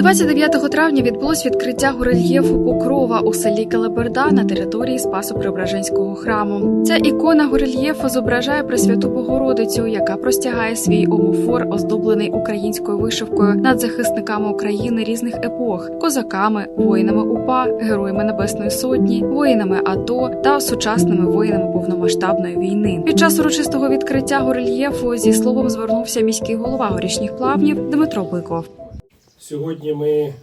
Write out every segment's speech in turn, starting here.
29 травня відбулось відкриття горельєфу Покрова у селі Калаберда на території Спасо-Преображенського храму. Ця ікона горельєфу зображає Пресвяту Богородицю, яка простягає свій омофор, оздоблений українською вишивкою над захисниками України різних епох, козаками, воїнами УПА, героями Небесної Сотні, воїнами АТО та сучасними воїнами повномасштабної війни. Під час урочистого відкриття горельєфу зі словом звернувся міський голова горішніх плавнів Дмитро Биков. Сьогодні ми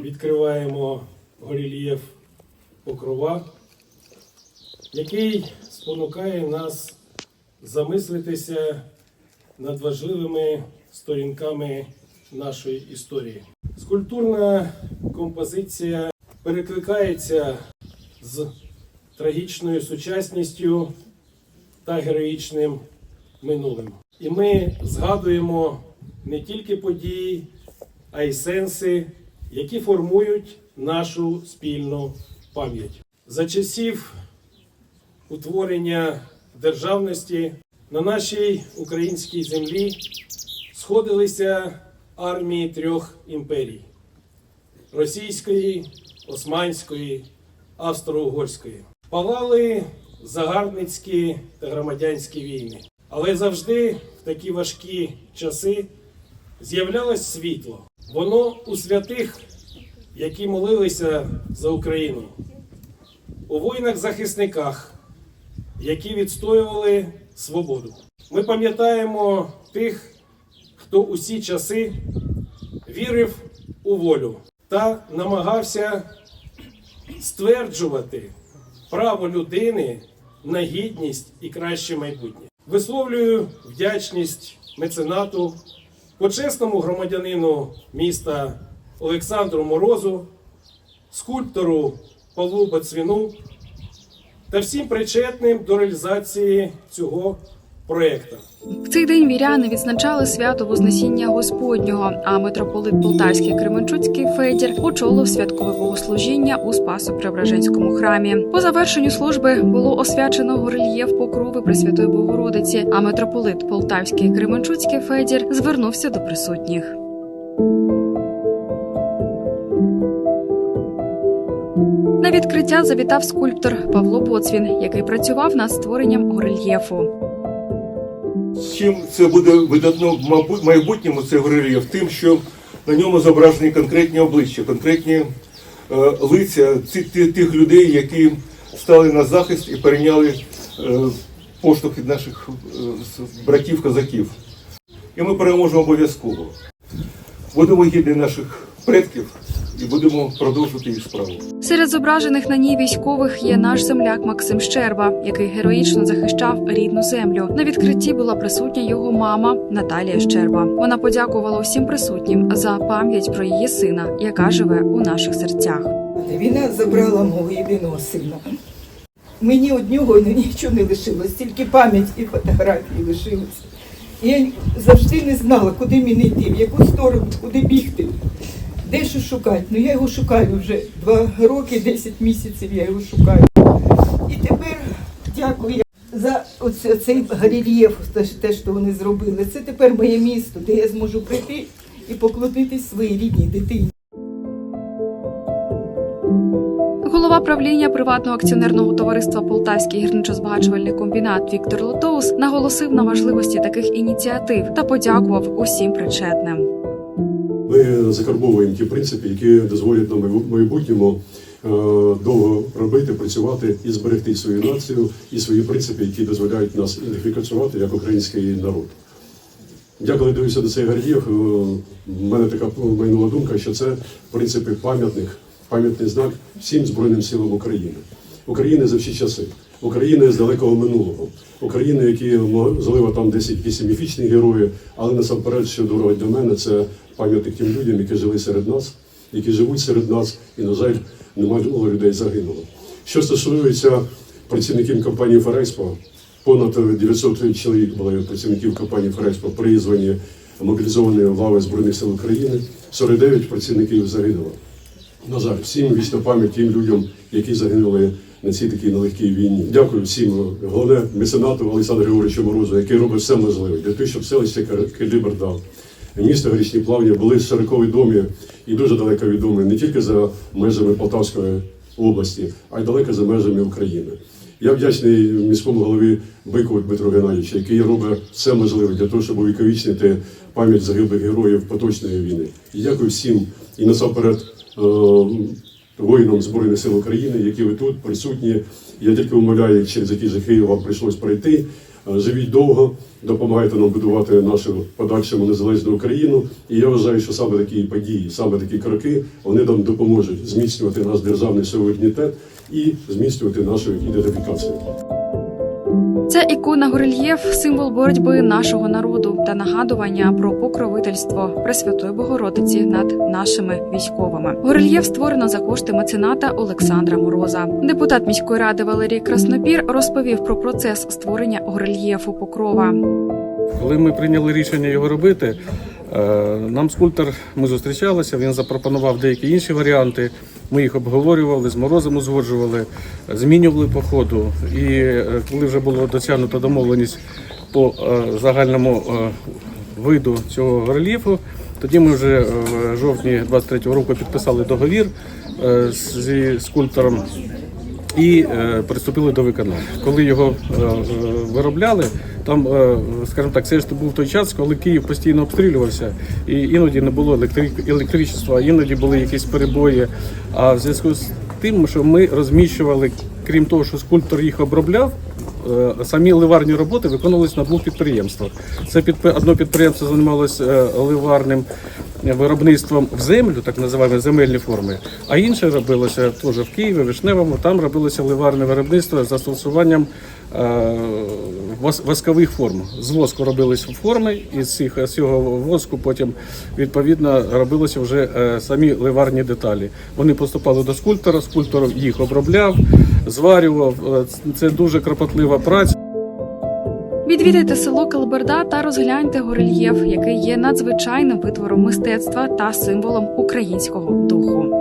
відкриваємо горельєф Покрова, який спонукає нас замислитися над важливими сторінками нашої історії. Скульптурна композиція перекликається з трагічною сучасністю та героїчним минулим. І ми згадуємо не тільки події, а й сенси, які формують нашу спільну пам'ять. За часів утворення державності на нашій українській землі сходилися армії трьох імперій: російської, османської, австро-угорської. Палали загарбницькі та громадянські війни. Але завжди в такі важкі часи з'являлось світло. Воно у святих, які молилися за Україну, у воїнах-захисниках, які відстоювали свободу. Ми пам'ятаємо тих, хто усі часи вірив у волю та намагався стверджувати право людини на гідність і краще майбутнє. Висловлюю вдячність меценату, почесному громадянину міста Олександру Морозу, скульптору Павлу Бацвіну та всім причетним до реалізації цього проєкту. В цей день віряни відзначали свято Вознесіння Господнього, а митрополит Полтавський Кременчуцький Федір очолив святкове богослужіння у Спасо-Преображенському храмі. По завершенню служби було освячено горельєф покрови Пресвятої Богородиці. А митрополит Полтавський Кременчуцький Федір звернувся до присутніх. На відкриття завітав скульптор Павло Боцвін, який працював над створенням горельєфу. Чим це буде видатно в майбутньому цей горельєф? Тим, що на ньому зображені конкретні обличчя, конкретні е, лиця тих людей, які стали на захист і перейняли е, поштовх від наших е, братів-козаків. І ми переможемо обов'язково. Будемо гідні наших предків і будемо продовжувати їх справу. Серед зображених на ній військових є наш земляк Максим Щерба, який героїчно захищав рідну землю. На відкритті була присутня його мама Наталія Щерба. Вона подякувала усім присутнім за пам'ять про її сина, яка живе у наших серцях. Війна забрала мого єдиного сина. Мені од нього нічого не лишилось, тільки пам'ять і фотографії лишилися. І Я завжди не знала, куди мені йти, в яку сторону, куди бігти, де що шукати. Ну я його шукаю вже два роки, 10 місяців я його шукаю. І тепер дякую за цей що- те, що вони зробили. Це тепер моє місто, де я зможу прийти і поклонитись своїй рідній дитині. Голова правління приватного акціонерного товариства Полтавський гірничо-збагачувальний комбінат Віктор Лотоус наголосив на важливості таких ініціатив та подякував усім причетним. Ми закарбовуємо ті принципи, які дозволять нам в майбутньому е, довго робити, працювати і зберегти свою націю і свої принципи, які дозволяють нас ідентифікувати як український народ. Я коли дивився до цих гордіїв, в мене така майнула думка, що це в принципі пам'ятник, пам'ятний знак всім Збройним силам України. України за всі часи, України з далекого минулого, України, які можливо там десь якісь міфічні герої, але насамперед, що дорого для мене, це пам'ятник тим людям, які жили серед нас, які живуть серед нас, і, на жаль, немало людей загинуло. Що стосується працівників компанії Ферейспо, понад 900 чоловік було працівників компанії Ферейспо призвані, мобілізовані лави Збройних сил України, 49 працівників загинуло. На жаль, всім вічна пам'ять тим людям, які загинули на цій такій нелегкій війні. Дякую всім, головне меценату Олександру Григоровичу Морозу, який робить все можливе для того, щоб селище Калібр дав місто Горішні Плавні були широко відомі і дуже далеко відомі не тільки за межами Полтавської області, а й далеко за межами України. Я вдячний міському голові Бикову Дмитру Геннадійовичу, який робить все можливе для того, щоб увіковічнити пам'ять загиблих героїв поточної війни. І дякую всім і насамперед е, воїнам Збройних сил України, які ви тут присутні. Я тільки умоляю, через які жахи вам прийшлось пройти. Е, Живіть довго, допомагайте нам будувати нашу подальшому незалежну Україну. І я вважаю, що саме такі події, саме такі кроки, вони нам допоможуть зміцнювати наш державний суверенітет і зміцнювати нашу ідентифікацію. Це ікона горельєф, символ боротьби нашого народу та нагадування про покровительство Пресвятої Богородиці над нашими військовими. Горельєф створено за кошти мецената Олександра Мороза. Депутат міської ради Валерій Краснопір розповів про процес створення горельєфу Покрова. Коли ми прийняли рішення його робити, е, нам скульптор, ми зустрічалися, він запропонував деякі інші варіанти. Ми їх обговорювали, з морозом узгоджували, змінювали по ходу. І е, коли вже було досягнуто домовленість по е, загальному е, виду цього рельєфу, тоді ми вже в жовтні 23-го року підписали договір зі скульптором і е, приступили до виконання. Коли його е, е, виробляли, там, е, скажімо так, це ж був той час, коли Київ постійно обстрілювався, і іноді не було електри- електричества, іноді були якісь перебої. А в зв'язку з тим, що ми розміщували, крім того, що скульптор їх обробляв. е, Самі ливарні роботи виконувалися на двох підприємствах. Це одне підприємство займалося е, ливарним виробництвом в землю, так називаємо земельні форми, а інше робилося теж в Києві, Вишневому. Там робилося ливарне виробництво з застосуванням е, воскових форм. З воску робилися форми, і з цих з цього воску потім відповідно робилися вже е, самі ливарні деталі. Вони поступали до скульптора, скульптор їх обробляв, зварював. Е, Це дуже кропотлива праця. Відвідайте село Калберда та розгляньте горельєф, який є надзвичайним витвором мистецтва та символом українського духу.